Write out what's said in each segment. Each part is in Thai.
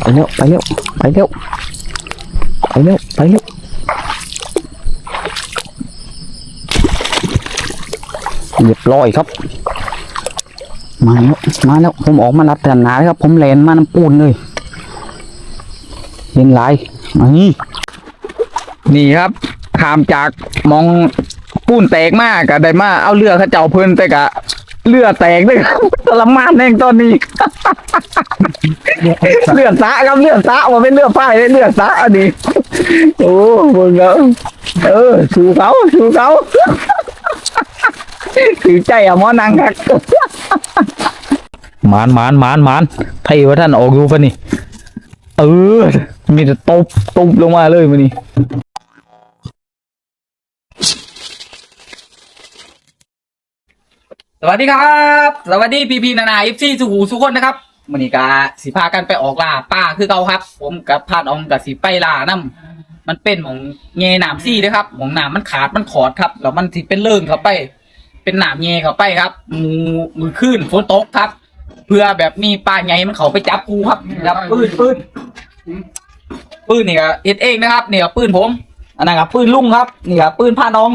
ไปเร็วไปเร็วไปเร็วไปเร็วไปเร็วเรียบร้อยครับ มาแล้วมาแล้วผมออกมารับแต่หนาครับ ผมแลนมาน้ำปูนเลยเห็นลายมานี่นี่ครับขามจากมองปูนแตกมากกะได้มาเอาเรือเขาเจ้าเพิ่นแต่กะเรือแตกเลยครับ รมานแน่งตอนนี้ เลือดสะครับเลือดสะว่าเป็นเลือดไฟเลยเลือดสะอันนี้โอ้มึงเอาเออชูเขาชูเขาถือใจอะหมอนังครับหมานหมานหมานหมานไทยว่าท่านออกอยู่ปะนี่ เออ มีแต่ตบตบลงมาเลยมันนี่ สวัสดีครับ สวัสดีพี่พีนานาเอฟซีสุหูสุคนนะครับมันนี้กาสิพากันไปออกล่าป้าคือเก่าครับ ผมกับพาดองกับสิไปล่านํมันเป็นของเงยหนามซี่นะครับของหนามมันขาดมันขอดครับแล้วมันสิเป็นเลิ่องเข้าไป เป็นหนามเงยเข้าไปครับมือมือขึ้นฝนตกครับ เพื่อแบบมีปลาไงมันเขาไปจับกูครับจับปืนปืนปืนนี่ก็เอ็ดเองนะครับเนี่ยปืนผมอันนั้นครับปืนลุงครับนี่ครับปืนพานอง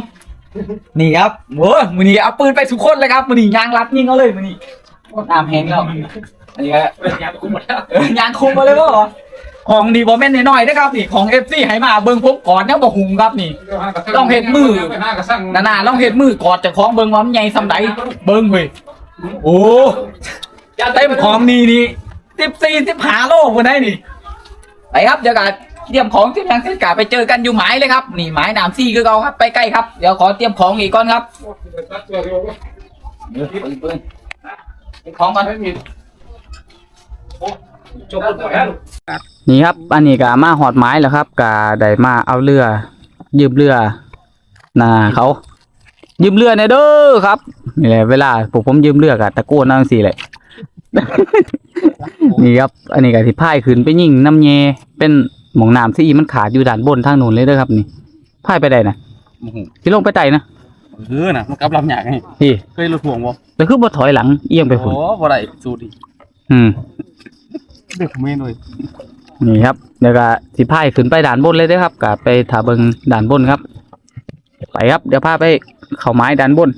นี่ครับโว้ยมือนี้เอาปืนไปสุกคนเลยครับมือนี้ยางรัดยิงเอาเลยมือนี้น้ำแห้งแล้วอันนี้ก็ยางคุมหมดแล้วยางคุมมาเลยเหรอของดีบอแม่นน้อยๆนะครับนี่ของเอฟซีให้มาเบิ้งผมก่อนเนี่ยบอกหุงครับนี่ต้องเห็นมือนานาลองเห็นมือกอดจากของเบิ้งว่ามันใหญ่สำไดเบิ้งเว้ยโอ้เต็มของนี่นี่สิบสี่สิบห้าโลคนได้นี่ไปครับเดี๋ยวกัน เตรียมของเตรียมยังเตรียมกาไปเจอกันอยู่หมายเลยครับนี่หมายน้ำซี่คือเราครับไปใกล้ครับเดี๋ยวขอเตรียมของอีกก่อนครับเดี๋ยวปืนปืนเตรียมของก่อนนี่ครับอันนี้ก็มาหอดไม้แล้วครับก็ได้มาเอาเรือ ยืมเรือนะเขายืมเรือเนี่ยเด้อครับนี่แหละเวลาพวกผมยืมเรือกับตะโกนนั่งสี่เลยนี่ครับ อันนี้ก็ที่พายขึ้นไปยิงน้ำเยเป็น หมองน้ำที่มันขาดอยู่ด้านบนทางนู้นเลยเด้อครับ นี่พายไปได้นะที่ลงไปไต่นะเออน่ะมันกลับลำใหญ่ไงพี่เคยรถห่วงบ่แต่คือบ่ถอยหลังเอียงไปฝุ่นโอ้บ่ได้สูตรอีกอืม เด็กเมนเลยนี่ครับเดี๋ยวก็สิพายขึ้นไปด่านบนเลยเด้อครับก็ไปถาเบิงด่านบนครับ ไปครับ เดี๋ยวพาไปเข้าไม้ด่านบน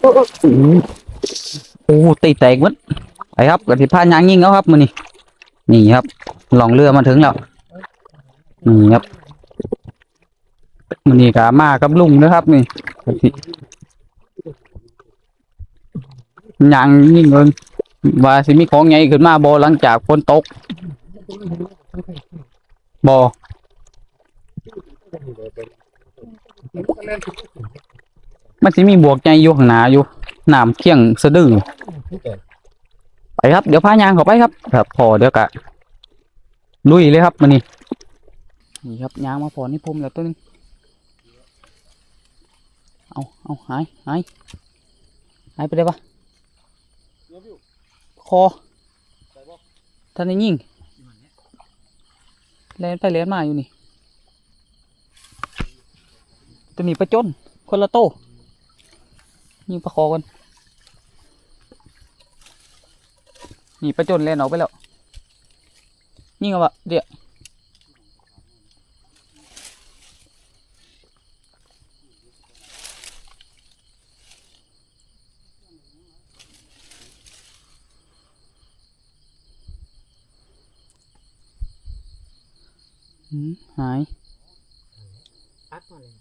โอ้โหตีแตกหมด ไปครับก็สิพานยางยิ่งเอาครับมือนี่นี่ครับลองเรือมาถึงแล้วนี่ครับมือนี่ก็มากับลุงนะครับ นี่ก็สิยางยิ่งเงินว่าสิมีของใหญ่ขึ้นมาบ่หลังจากฝนตกบ่มันสิมีบวกใหญ่อยู่ข้างหน้าอยู่น้ำเคียงสะดือ ไปครับ เดี๋ยวพายางเข้าไปครับ ครับ พอเดี๋ยวกะลุยเลยครับมันนี่นี่ครับยางมาพอนี่พรมแล้วตัวนึงเอาเอาหายหายหายไปได้ปะคอท่านได้ยิงแลนไปแลนมาอยู่นี่ตัวนี้ประจนคนละโตยิงประคอกัน นี่ประจนแลนออกไปแล้วยิงเอาวะเดี๋ยวหืมหายปัดมาเลย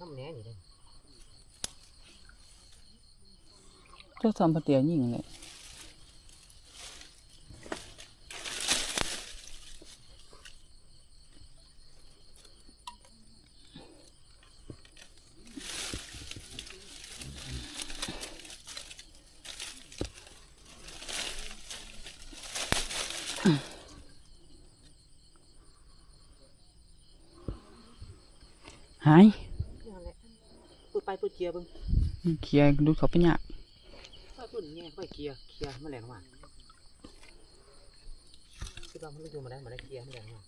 น้ำแหน่นี่เลยเจ้าทำปะเตียยิงเลย หายนั่นแหละพูดไปพูดเคลียร์เบึงเคลียร์ดูเขาเป็นยากไปพูดแง่ไปเคลียร์เคลียร์มันแหลงมาคิดว่ามันรู้มาได้มาได้เคลียร์มันแหลงมา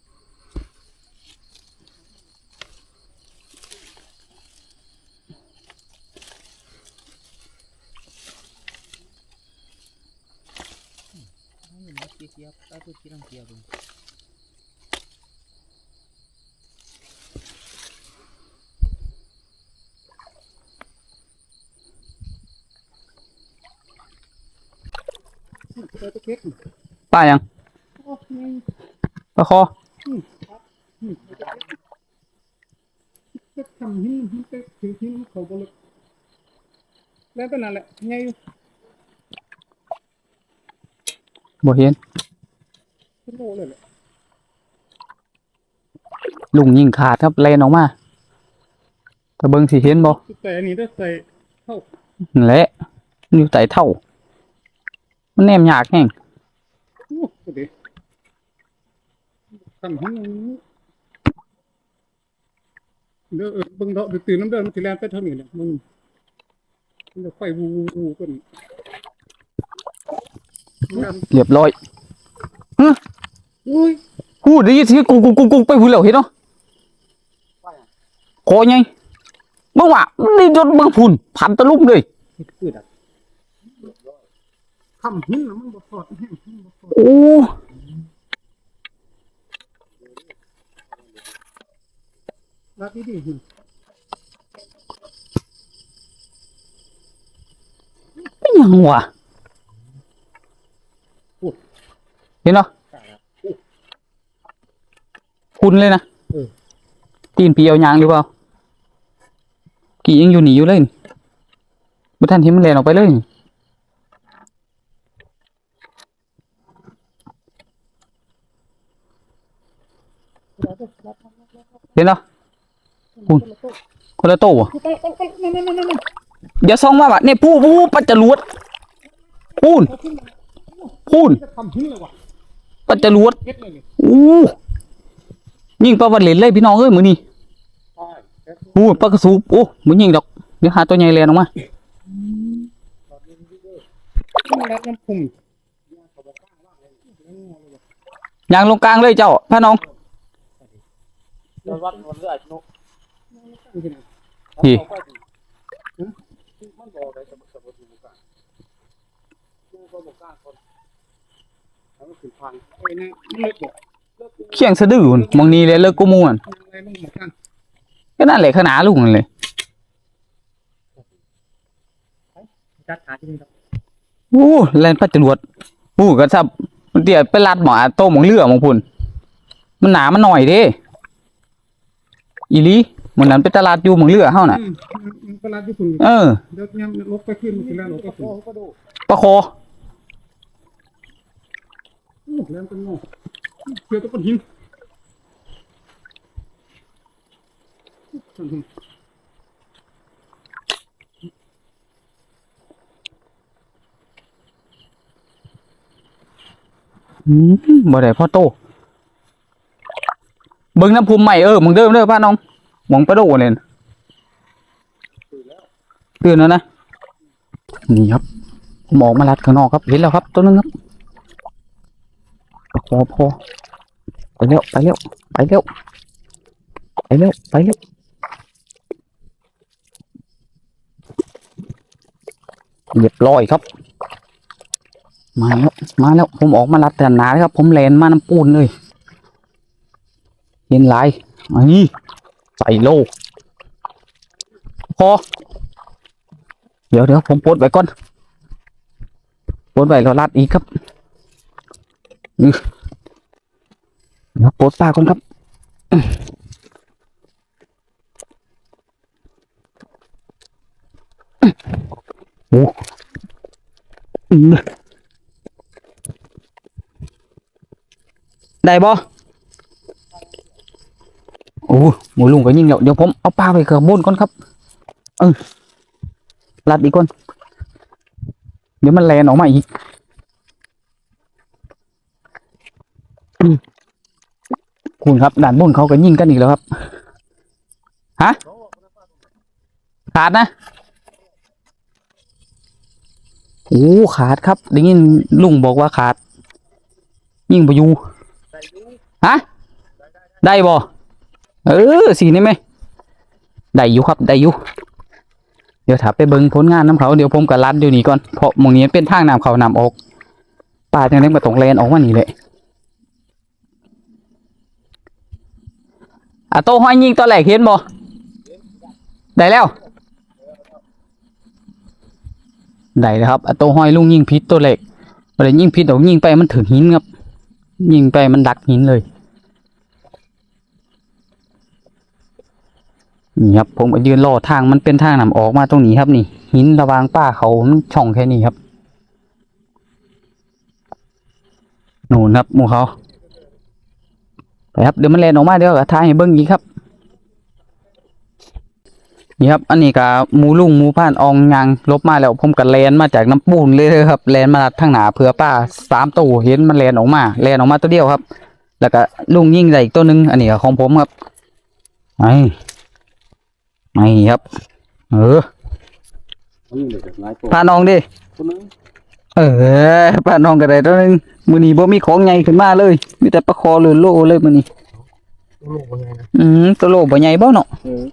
อเกียร์ไปเพื่อที่รังเกียร์ ดูป้ายังปลาคอก็ทำหินหินไปถึงหินเขาบลึกแล้วก็นั่นแหละไงอยู่บ่เห็นขึ้นโลเลยแหละลุงยิงขาดครับแลนออกมาตะเบิงสิเห็นบ่แต่อันนี้ได้ใส่เข้านั่นแหละมันอยู่ใต้เท่า มันแนมยากแห้งโอ้ก็ดีทำหินอย่างนี้เด้อเออเบิ่งเดาะตื่นน้ำเดินมันสิแลนไปเท่านี้แหละมึงมันจะไฟวูวูวูกันเรียบร้อยอุ้ยกูได้ยินเสียงกูกูกูกูไปพูดแล้วเห็นเนาะโคไงเมื่อว่านี่ยศเบิ่งพุ่นพันตะลุมเลยคือดัก ทำหินแล้วมันบ่ทอดแห้งมันบ่ทอดโอ้รักดีๆเป็นหยังวะเห็นเนาะคุณเลยนะตีนเปียวยางหรือเปล่ากี่ยังอยู่หนีอยู่เลยนี่บ่ทันที่มันแลนออกไปเลย นี่เห็นเนาะคุณคนละโตวะอย่าส่องมาบะเนี่ยผู้ผู้ปัจจรวดพูนพูนจะทำหินเลยวะปัจจรวดเฮ็ดเลยนี่อู้ยิงปลาวันเหลนเลยพี่น้องเอ้ยมือนี่ใช่แค่อู้ปลากระสูบโอ้มึงยิงดอกเดี๋ยวหาตัวใหญ่แลนออกมามารัดน้ำพุ่มยางลงกลางเลยเจ้าพระน้อง แล้ววัดมันเลือดนุพี่มันบอกได้สมบูรณ์สมบูรณ์อยู่กันดูก็บอกกล้าคนแล้วมันขึ้นพังไอ้นี่เลิกบอกเขียงสะดือหุ่นมองนี้เลยเลิกกูมูนอะไรมึงบอกกันก็นั่นแหละขนาดลุงเลยจัดขาที่นี่ครับอู้แลนปัจจรวดอู้ก็ซับมันเดี๋ยวไปลัดหมอโตหมองเรือหมองพุ่นมันหนามันหน่อยเด้ อีหลีมันนั้นไปตลาดอยู่หมองเรือเฮาน่ะ อืมมันก็รัดอยู่คุณเออ เดี๋ยวเนี่ยลบไปขึ้นมันคือแล้วลบก็ขึ้นปลาคอโอ้แล้วเป็นโง่เชื่อตัวก้อนหินอืมบ่ได้พ่อโต เบิ่งน้ำภูมิใหม่เออมึงเดิมเด้อป้าน้องหวังประโดเลยตื่นแล้วนะนี่ครับผมออกมาลัดข้างนอกครับเห็นแล้วครับตัวนึงครับพอพอไปเร็วไปเร็วไปเร็วไปเร็วไปเร็วเรียบร้อยครับ มาแล้วมาแล้วผมออกมาลัดแต่หนาครับ ผมแลนมาน้ำปูนเลย ห็นหลายอันนี้ใส่โลพอเดี๋ยวเดี๋ยวผมโพสต์ไว้ก่อนโพสต์ไว้แล้วลัดอีกครับเดี๋ยวโพสต์ป้าก่อนครับโอ้ได้บ่ โอ้ หมูลุงก็ยิงแล้วเดี๋ยวผมเอาปลาไปเขือบนก่อนครับ เออรัดอีกก่อนเดี๋ยวมันแลนออกมาอีกอคุณครับด่านบนเขาก็ยิงกันอีกแล้วครับฮะขาดนะโอ้ขาดครับได้ยินลุงบอกว่าขาด ยิงไปยู่ฮะได้บ่ เออสีนี่ไหมได้อยู่ครับได้อยู่เดี๋ยวถ้าไปเบิ่งผลงานน้ำเขาเดี๋ยวผมก็รัดเดี๋ยวนี้ก่อนเพราะมองนี้เป็นทางน้ำเขาน้ำออกป่าจังได้มาตรงเลนออกมานี่เลยอะโตห้อยยิงตัวแรกเห็นบ่ได้แล้วได้แล้วครับอะโตห้อยลุงยิงพิษตัวแรกบ่ได้ยิงพิษดอกยิงไปมันถึงหินครับ ยิงไปมันดักหินเลย นี่ครับ ผมก็ยืนรอทางมันเป็นทางนำออกมาตรงนี้ครับ นี่หินระวางป้าเขามันช่องแค่นี้ครับหนูนครับหมูเขาไปครับเดี๋ยวมันแลนออกมาเดี๋ยวก็ถ่ายให้เบิ้งอีกครับ นี่ครับ อันนี้ก็หมูลุงหมูผ่านอองยางลบมาแล้วผมก็แลนมาจากน้ำปูนเลยครับแลนมาทางหนาเผื่อป้าสามตัวเห็นมันแลนออกมาแลนออกมาตัวเดียวครับ แล้วก็ลุงยิงใส่อีกตัวหนึงอันนี้ของผมครับไอ ไม่ครับ เออมันนี่เลยหลายตัวพาน้องดิตัวนึงเออพาน้องก็ได้ตัวหนึงมือนี้บ่มีของใหญ่ขึ้นมาเลย มีแต่ปลาคอหรือโลเลยมือนี้ลูกมันไงนะอืมตัวโลบ่ใหญ่บ่เนาะเออ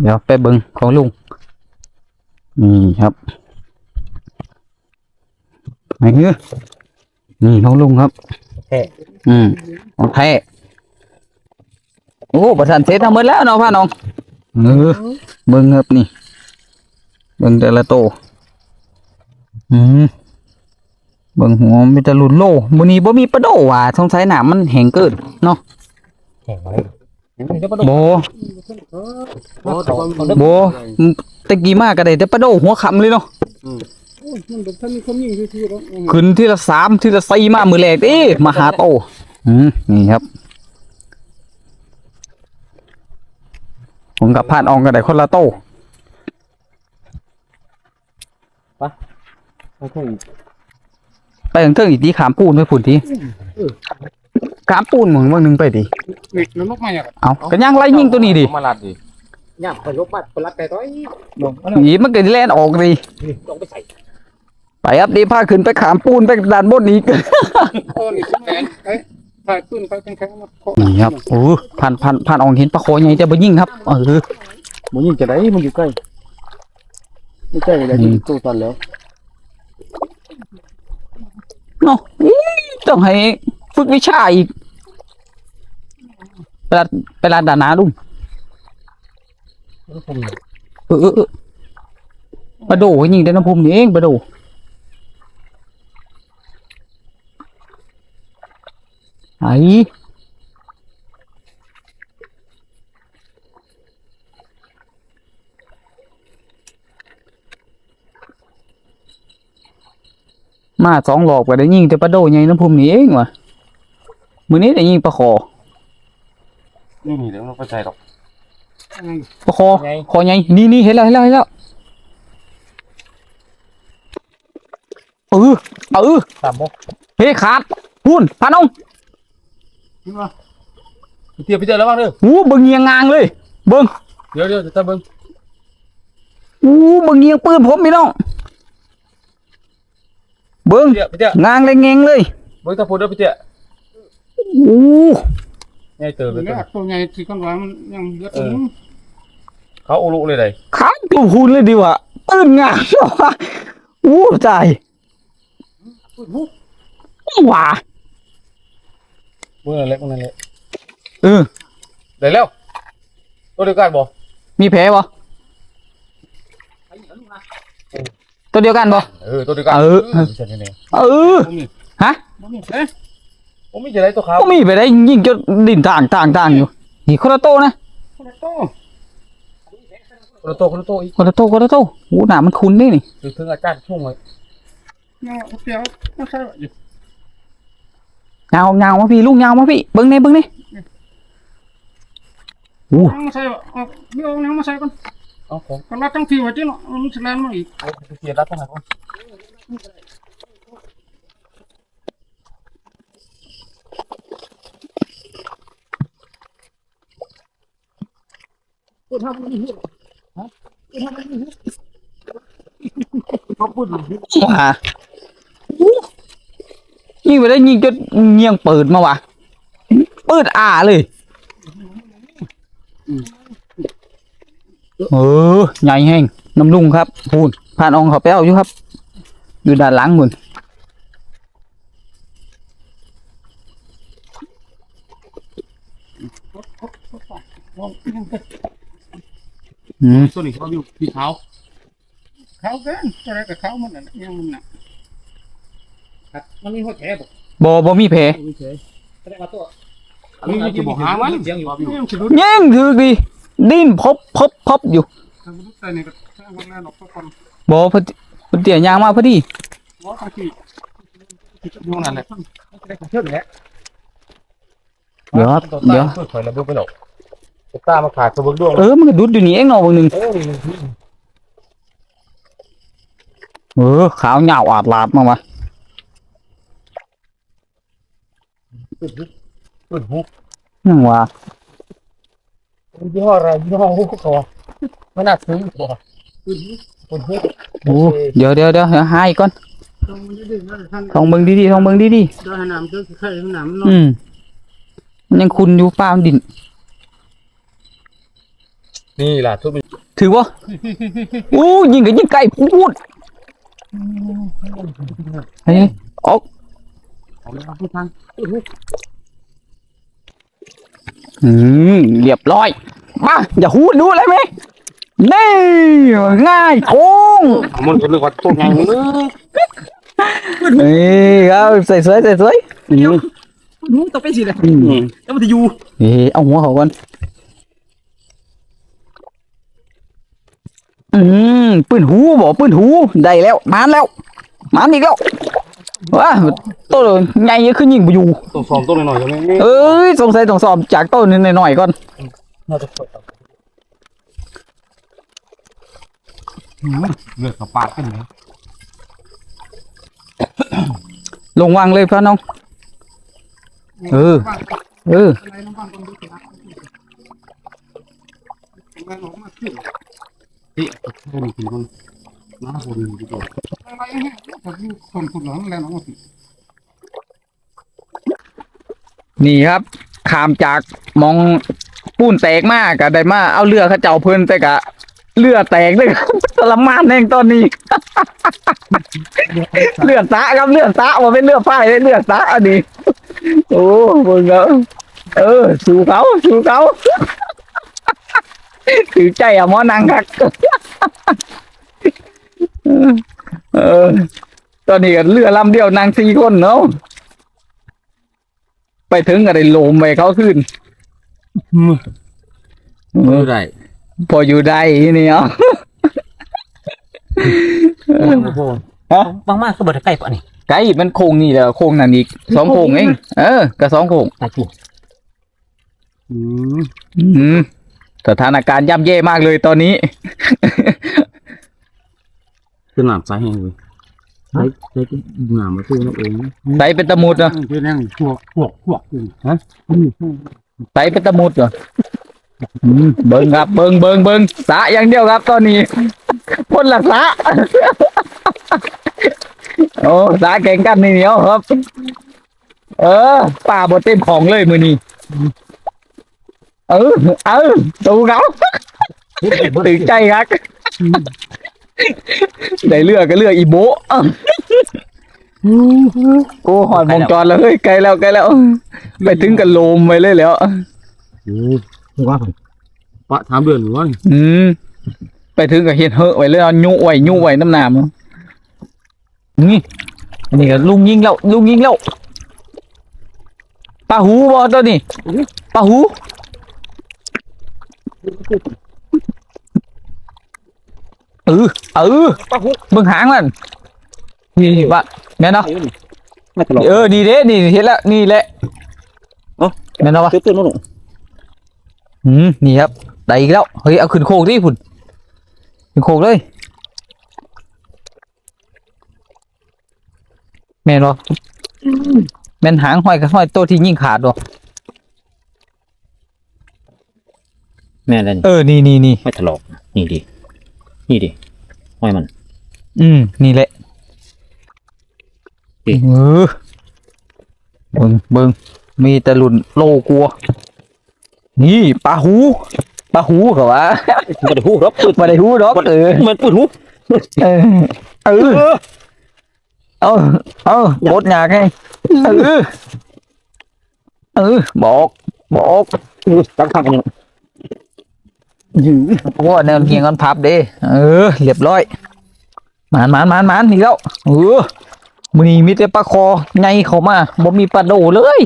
เดี๋ยวไปเบิ่งของลุงนี่ครับไหนเนื้อนี่ของลุงครับแท้อืมของแท้ โอ้ประสานเสร็จทั้งหมดแล้วเนาะพ่อน้องเออเบิ่งครับนี่เบิ่งแต่ละโตวอืมเบิ่งหัวมีแต่รุ่นโลมื้อนี้บ่มีปลาโดว่ะสงสัยหนามมันแห้งเกินเนาะแข็งไว้บ่โอ้แต่ว่ามันบ่ตะกี้มาก็ได้แต่ปลาโดหัวค่ำเลยเนาะมันเป็นท่านมีความยิ่งที่ที่แล้วอืมขึ้นทีละสามทีละสี่มามือแรกเอ๊ะมาหาโตอืมนี่ครับ ผมกับพานอองกันได้คนละโตเอาเท่านี้ไปถึงเทิงอีกทีขามปูนไปผุนทีขามปูนเหมือนวันหนึงไปดินี่มันลกมาอย่างเอาก็ย่างไล่ยิงตัวนี้ดิมาลัดดิย่ำไปลบบัดไปรัดไปร้อยลงหนีมันเกิดแล่นออกดินี่ต้องไปใส่ไปครับดีพาขึ้นไปขามปูนไปด้านบนนี้โอ้นี่สิแขนเอ้ย ถ่ายขึ้นไปแข็งๆมาโคนี่ครับโอ้พันพันพันอองเห็นปลาโคใหญ่จะไปยิงครับเออมันยิ่งจะได้มันอยู่ใกล้ไม่ใช่เลยที่ตัวตันแล้วเนาะอี๋ต้องให้ฝึกวิชาอีกไปร้านไปร้านดานาลุงผมเออเออเออปลาโดยิงได้น้ำพุมนี่เองปลาโด ไอ้มาสองหลอกก็ได้ยิงแต่ปลาโดใหญ่น้ำพุมนี่เองวะมือนี้ได้ยิงปลาคอนี่นี่เดี๋ยวเราไปใส่ดอกปลาคอคอใหญ่นี่นี่เห็นแล้วเห็นแล้วเห็นแล้วเออเออตามบ่เฮ้ขาดหุ่นพาน้อง ขึ้นมาเตี้ยไปเจอแล้วบ้างเด้ออู้เบิ่งเงียงงางเลยเบิ่งเดี๋ยวเดี๋ยวจะเบิ่งอู้เบิ่งเงียงปืนผมพี่น้องเบิ่งเตี้ยไปเตี้ยงางเลยเงงเลยเบิ่งตะพูดเด้อไปเตี้ยอู้ง่ายเติมเลยเนี่ยตัวใหญ่ที่กันไว้มันยังเยอะตรงนี้เขาโอลุเลยเลยขาดตัวหุ่นเลยดีว่ะปืนงางว่ะอู้ตายว้า เบิ่งนั่นเล็กนั่นเล็กเออได้แล้วตัวเดียวกันบ่มีแผลบ่ตัวเดียวกันบ่เออตัวเดียวกันเออใช่นี่เออตรงนี้ฮะตรงนี้เอ๊ะผมมีจะได้ตัวขาวก็มีไปได้ยิงจนดินต่างต่างต่างอยู่นี่คนละโตนะคนละโต้คนละโตคนละโตอีกคนละโตคนละโตหูหนามันคุ้นนี่นี่ถึงถึงอาจารย์ช่วงเลยเนี่ยเอาเปรียวไม่ใช่ว่าอ ยู่ยาวยาวมาพี่ลุงยาวมาพี่เบิ้งนี่เบิ้งนี่อู้เอามาใส่ว่าเอาไม่เอาเนี่ยมาใส่ก่อนเอาของคนละตั้งทีไว้ที่เนาะมันแสลนมาอีกเอาเสียรับทางไหนก่อนว้าอู้ ยิงไปได้ยิงจนเงียงเปิดมาวะเปิดอ่าเลยเออใหญ่แห้งน้ำลุงครับพูนผ่านองเขาแป้าอยู่ครับ อยู่ด้านหลังมุนอืมส่วนนี้เขาอยู่ที่เขาเขากันอะไรกับเขามันอะยังมันอะ มันมีหัวแฉบอกบ่บ่มีแผลแสดงว่าตัวอันนี้จะบอกหามันเสียงอยู่ยังสิรู้แย่งถือดีดิ้นพบพบพบอยู่ทางรู้ใจนี่ก็ทางมันแน่นอกทุกคนบ่พอดีพอดียางมาพอดีว่าบางทีอยู่นั่นแหละเชื่อแหละเดี๋ยวเดี๋ยวเพื่อถอยระเบิดไปหรอกตามาขาดกระเบื้องดวงเออมันก็ดุดอยู่นี่เองเนาะบางหนึงเออเออขาวเหงาอาดลาดมาวะ เปิดหุบยังว่ายี่ห้ออะไรยี่ห้อหุบเขาไม่น่าซื้อบ่เปิดหุบโอ้เดี๋ยวเดี๋ยวเดี๋ยวเดี๋ยวหาอีกก่อนตรงมันจะดึงแล้วท่านทองเบิ่งดีๆทองเบิ่งดีได้ให้น้ำเจอไข่ให้น้ำๆเนาะอืมมันยังคุณอยู่ป้ามนดินนี่ล่ะทุบถือว่าโอ้ยิงกับยิงไก่พูดเฮ้ยออก เอาเลยครับทุกท่านอืมเรียบร้อย มาอย่าหูดดูเลยไหมนี่ง่ายโค้งมันก็นึกว่าตัวไงมึงนี่ครับใส่สวยใส่สวยอืมรู้ต้องเป็นสิเลยอืมแล้วมันจะอยู่เอ้เอาหัวเขาก่อนอืมปืนหูบอกปืนหูได้แล้วมานแล้วมานอีกแล้ว ว้าตัวใหญ่ขึ้นยิงไปอยู่ตัวฟอมตัวหน่อยๆก็ไม่ไม่เอ้ยสงสัยต้องสอบจากต้นนิดหน่อยๆก่อนน่าจะเปิดเลือดกับปากขึ้นเลยลงวางเลยพ่อน้อง เออ เอออะไรน้ำมันตรงนี้นะแรงออกมาขึ้นนี่ให้มันกินคน น้าคนดีกว่าอะไรเนี่ยผมคนคุณหลังแรงออกมาสินี่ครับขามจากมองปูนแตกมากกะได้มาเอาเรือเขาเจ้าเพิ่นแต่กะเรือแตกเลยครับทรมานแห่งตอนนี้ เลือดสะครับเลือดสะว่าเป็นเลือดฝ้ายเลือดสะอันนี้โอ้บิ่งแล้วเออ สู้เขาสู้เขาถือใจอะหมอนังคัก เออ ตอนนี้ก็เรือลำเดียวนางสี่คนเนาะไปถึงก็ได้โลมไปเขาขึ้นไม่ได้พออยู่ได้นี่เนาะบางมากก็เบิดใกล้ปะนี่ไก่มันโค้งนี่แหละโค้งนั่นอีกสองโค้งเองเออก็สองโค้งตาจุ่อืมอืมสถานการณ์ย่ำแย่มากเลยตอนนี้ คือหนามสายแห้งเลยใช้ใช้หนามมาตู้นั่นเองใส่เป็นตะมุดเหรอเป็นแรงพวกพวกพวกอยู่ใส่เป็นตะมุดเหรออืมเบิ้งครับเบิ้งเบิ้งเบิ้งสะอย่างเดียวครับ ตอนนี้พ่นละสะโอ้สาแข่งกันนี่เหนียวครับ เออป่าบดเต็มของเลยมือนี้เออเออตูเขาตื่นใจครับ ได้เลือกก็เลือกอีโบะเอ้าโอ้หอดวงจรแล้วเฮ้ยไกลแล้วไกลแล้ว ไปถึงกันโลมไปเลยแล้วอืมว่าผมปะถามเดือนหรือว่าอืมไปถึงกับเห็ดเหอะไว้เลยเอายุไว้ยุไว้น้ำหนามนี่อันนี้ก็ลุงยิงแล้วลุงยิงแล้วปลาหูบอตัวนี้ปลาหู เออเออเบิ่งหางมันนี่นี่ปะแม่นเนาะไม่ตลอดเออนี่เด้นี่เห็นแล้วนี่แหละเอ้าแม่นเนาะวะตื้อๆนู่นอืมนี่ครับได้อีกแล้วเฮ้ยเอาขึ้นโคกดิพุ่นขึ้นโคกเลยแม่นบ่แม่นหางห้อยกับห้อยโตวที่ยิ่งขาดบ่แม่เล่นเออนี่นี่นี่ไม่ถลอกนี่ดิ นี่ดิห้อยมัน อืม นี่แหละนี่เออเบิ่งเบิ่งมีแต่รุ่นโลกลัว นี่ปลาหูปลาหูเขาว่ามันจะหูรับปืนมาได้หูดอกเออมันปืนหูเออเออเอาเอาบดหยากไงเออเออบอกบอกตั้งข้างกัน โอ้แนวเงียงกันพับเด้เออเรียบร้อยมานมานมานมานอีกแล้วเออมือนี้มีแต่ปลาคอไงเข้ามาบ่มีปลาโดเลย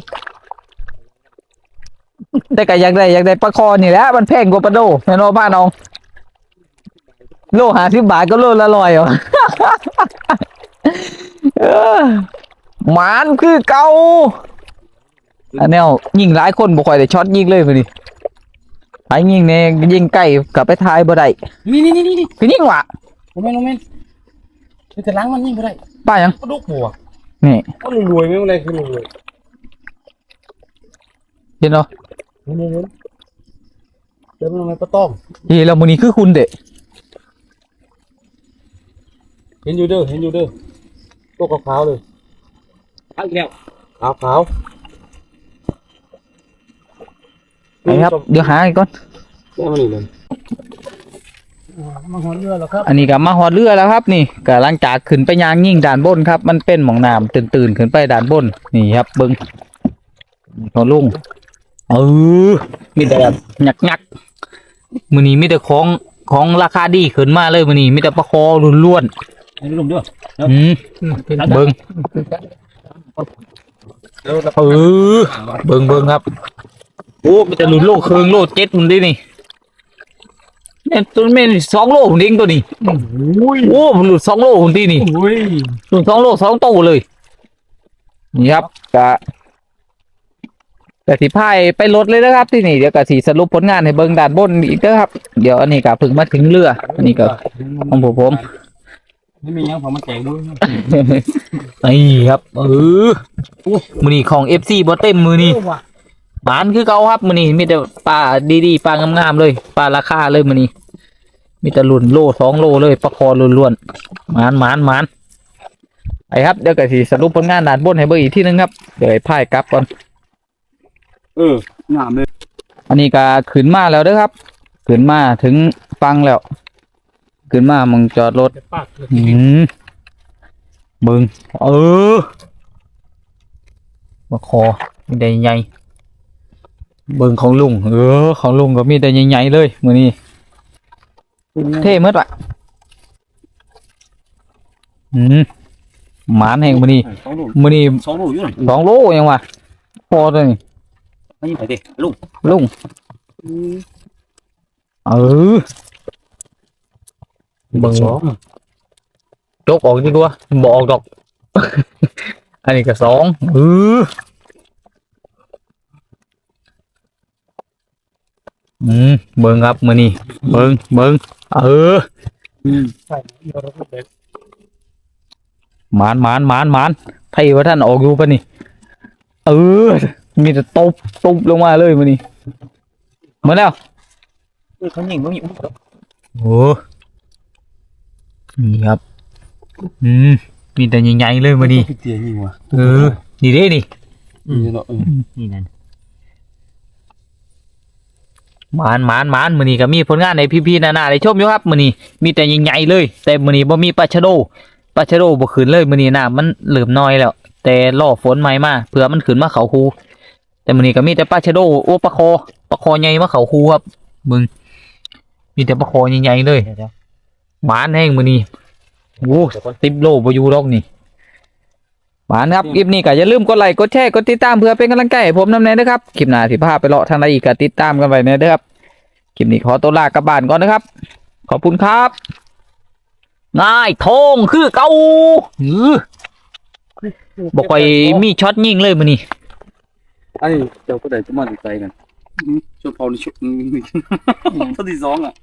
แต่ก็อยากได้อยากได้ปลาคอนี่แหละมันแพงกว่าปลาโดแม่นบ่บ้านน้องโลหาสิบบาทก็โลละร้อยเหรอออหมานคือเก่าอันแนวยิงหลายคนบ่ค่อยได้ช็อตยิงเลยมื้อนี้ ไอ้ยิงเนี่ยยิงใกล้กลับไปทายบ่ได้นี่นี่นี่นี่คือยิงว่ะผมไม่รู้แม่นคือจะล้างมันยิ่งไม่ได้ป้ายังก็ดุกบัวนี่ก็รวยๆไม่เป็นไรคือรวยเห็นเนาะๆนี่นี่เดี๋ยวมันทำไมปลาต้อมเฮ้ยแล้วมื้อนี้คือคุณเด้เห็นอยู่เด้อเห็นอยู่เด้อตัวขาวๆเลยเอาอีกแล้วขาวขาว ไปครับ เดี๋ยวหาอีกก่อนนี่มันนี่เลยมาหัวเรือแล้วครับอันนี้ก็มาฮอดเรือแล้วครับ นี่ก็หลังจากขึ้นไปยางยิ่งด่านบนครับ มันเป็นหมองน้ำตื่นๆขึ้นไปด่านบนนี่ครับเบิ่งนี่ของลุงเออมีแต่แบบหยักๆมื้อนี้มีแต่ของของราคาดีขึ้นมาเลยมื้อนี้มีแต่ปลาคอล้วนให้ลุงด้วยๆอืมเบิ่งเออเบิ่งเบิ่งครับ โอ้มีแต่หลุนโลเครื่องโลเจ็ดมันดินี่เนี่ยตัวเมนสองโลผมดิ้งตัวนี้โอ้มันหลุดสองโลผมดีนี่อุ้ยหลุดสองโลสองโตเลยนี่ครับกะกะสีพายไปรถเลยนะครับ ที่นี่เดี๋ยวกะสีสรุปผลงานให้เบิ่งด้านบนอีกนะครับ เดี๋ยวอันนี้กะเพึ่งมาถึงเรืออันนี้ก็ของผมผมนี่มียังผมมาแจกด้วยนี่ครับเออมือนี้ของเอฟซีบอเต็มมือนี้ หมานคือเก่าครับมื้อนี้มีแต่ปลาดีๆปลางามๆเลยปลาราคาเลยมื้อนี้มีแต่รุ่นโลสองโลเลยปลาคอล้วนๆหมานหมานหมานไปครับเดี๋ยวก็สิสรุปผลงานด่านบนให้เบิ่งอีกทีนึงครับเดี๋ยวไอ้พายกลับก่อนเอองามเลยอันนี้ก็ขึ้นมาแล้วเด้อครับขึ้นมาถึงฟังแล้วขึ้นมามึงจอดรถปากเลยอืมเบิ่งเออปลาคอมีแต่ใหญ่ เบิ่งของลุง เออ ของลุงก็มีแต่ใหญ่ๆเลยมื้อนี้เท่หมืดว่ะอืมหมานแห่งมื้อนี้สองลูกมื้อนี้สองลูกอยู่หน่อยสองโลยังวะพอเลยไม่ยิงไปดิลูกลุงเออเบิ่งสองจกออกดีกว่าบ่ออกดอก อันนี้ก็สองเออ อืมเบิ่งครับมื้อนี้เบิ่งเบิ่งเออใช่เดี๋ยวเราพูดเด็กหมานหมานหมานหมานไทยว่าท่านออกอยู่ปะนี่ เออ มีแต่ตบตบลงมาเลยมันนี่มาแล้วเขาหญิงเขาหญิงโอ้นี่ครับ อืม มีแต่ใหญ่ๆเลยมันนี่เตียยิงว่ะเออ นี่เด้นี่นี่เนาะเออนี่นั่น หมานหมานหมานมือนี้ก็มีผลงานในพี่ๆนานาได้ชมอยู่ครับมือนี้มีแต่ใหญ่ๆเลย แต่มือนี้บ่มีปลาชะโดปลาชะโดบ่ขึ้นเลยมือนี้น้ำมันเหลือมน้อยแล้ว แต่รอฝนใหม่มาเผื่อมันขึ้นมาเขาคูแต่มือนี้ก็มีแต่ปลาชะโดโอ้ปลาคอปลาคอใหญ่มาเขาคูครับมึงมีแต่ปลาคอใหญ่ๆเลยหมานแห้งมือนี้โอ้ติบโลบ่อยู่หรอกนี่ หวานครับคลิปนี้ก็อย่าลืมกดไลค์กดแชร์กดติดตามเพื่อเป็นกำลังใจให้ผมนำแน่ด้วยครับคลิปหน้าสิพาพไปเลาะทางใดอีกก็ติดตามกันไว้แน่เด้อครับคลิปนี้ขอตัวลากลับบ้านก่อนนะครับ ขอบคุณครับง่ายทงคือเก่าหือบอกไปมีช็อตยิงเลยมื้อนี้อันนี้เจ้าก็ได้จะมาดีใจกันชุดพอนี่ชุดตัวที่สองอะ